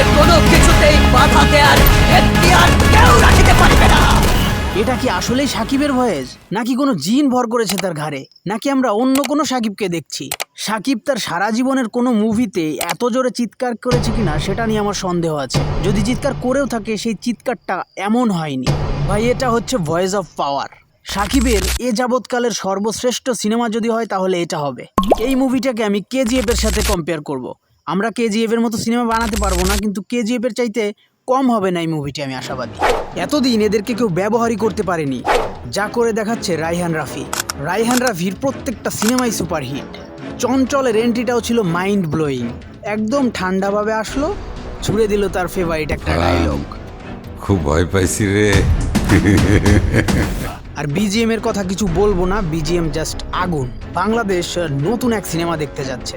ওকে কোনো কিছুতেই বাধা দেয়ার এখতিয়ার কেউ রাখিতে পারবে না। এটা কি আসলেই সাকিবের ভয়েস? নাকি কোনো জিন ভর করেছে তার ঘাড়ে? নাকি আমরা অন্য কোনো সাকিবকে দেখছি? সাকিব তার সারা জীবনের কোনো মুভিতে এত জোরে চিৎকার করেছে কিনা সেটা নিয়ে আমার সন্দেহ আছে। যদি চিৎকার করেও থাকে, সেই চিৎকারটা এমন হয়নি। ভাই, এটা হচ্ছে ভয়েস অফ পাওয়ার। সাকিবের এ যাবৎকালের সর্বশ্রেষ্ঠ সিনেমা যদি হয়, তাহলে এটা হবে। এই মুভিটাকে আমি কেজিএফ এর সাথে কম্পেয়ার করব। আমরা কেজিএফ এর মতো সিনেমা বানাতে পারব না কিন্তু কেজিএফ এর চাইতে কম হবে না এই মুভিটি আমি আশাবাদী। এতদিন এদেরকে কেউ ব্যবহারই করতে পারেনি। যা করে দেখাচ্ছে রাইহান রাফি। রাইহান রাফির প্রত্যেকটা সিনেমাই সুপারহিট চঞ্চলের এন্ট্রিটাও ছিল মাইন্ড ব্লোয়িং একদম ঠান্ডাভাবে আসলো ছুড়ে দিল তার ফেভারিট একটা ডায়লগ খুব ভয় পাইছি রে। আর বিজিএম এর কথা কিছু বলব না বিজিএম জাস্ট আগুন। বাংলাদেশ নতুন এক সিনেমা দেখতে যাচ্ছে।